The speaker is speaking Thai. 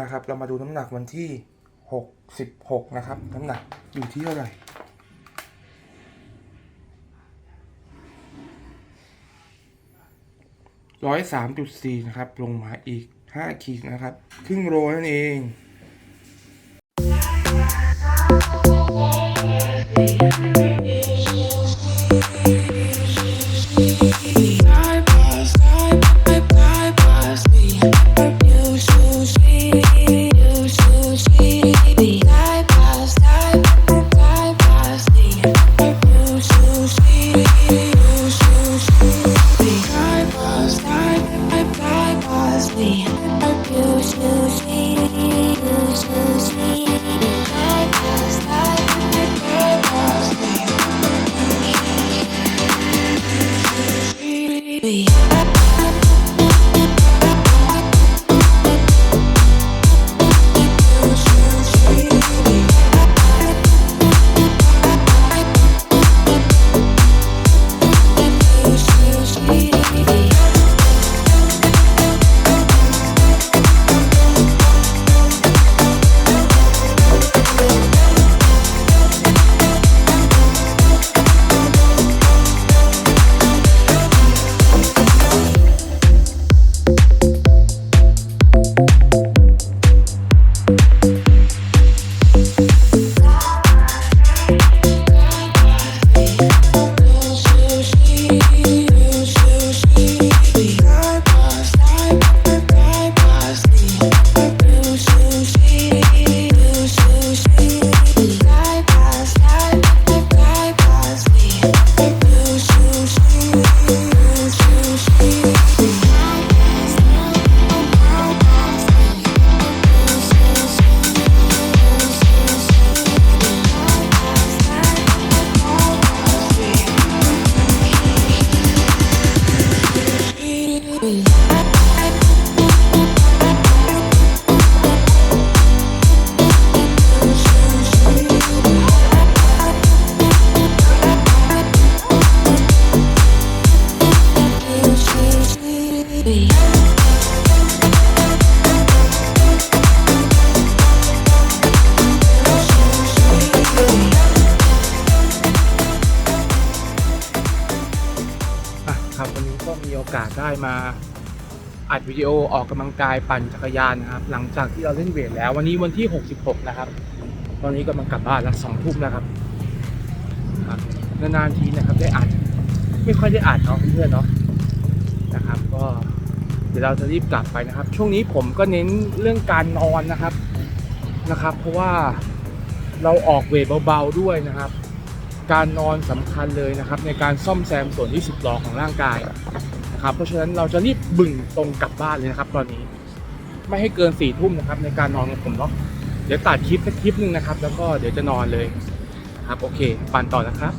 นะครับ เรามาดูน้ำหนักวันที่หกสิบหกนะครับ น้ำหนักอยู่ที่เท่าไหร่ร้อยสามจุดสี่นะครับ ลงมาอีกห้าขีดนะครับ ครึ่งโลนั่นเอง Bypass, me. ก็มีโอกาสได้มาอัดวิดีโอออกกำลังกายปั่นจักรยานนะครับ หลังจากที่เราเล่นเวทแล้ว วันนี้วันที่ 66 นะครับ ตอนนี้กำลังกลับบ้านแล้วสองทุ่มแล้วครับครับนานๆทีนะครับได้อัดไม่ค่อยได้อัดเนาะเพื่อนๆเนาะนะครับ ก็เดี๋ยวเราจะรีบกลับไปนะครับ ช่วงนี้ผมก็เน้นเรื่องการนอนนะครับนะครับ เพราะว่าเราออกเวทเบาๆด้วยนะครับ การนอนสำคัญเลยนะครับ ในการซ่อมแซมส่วนที่สิบหรอของร่างกายนะครับ เพราะฉะนั้นเราจะรีบบึ่งตรงกลับบ้านเลยนะครับ ตอนนี้ไม่ให้เกินสี่ทุ่มนะครับ ในการนอนของผมเนาะเดี๋ยวตัดคลิปสักคลิปหนึ่งนะครับ แล้วก็เดี๋ยวจะนอนเลยนะครับโอเคปั่นต่อนะครับ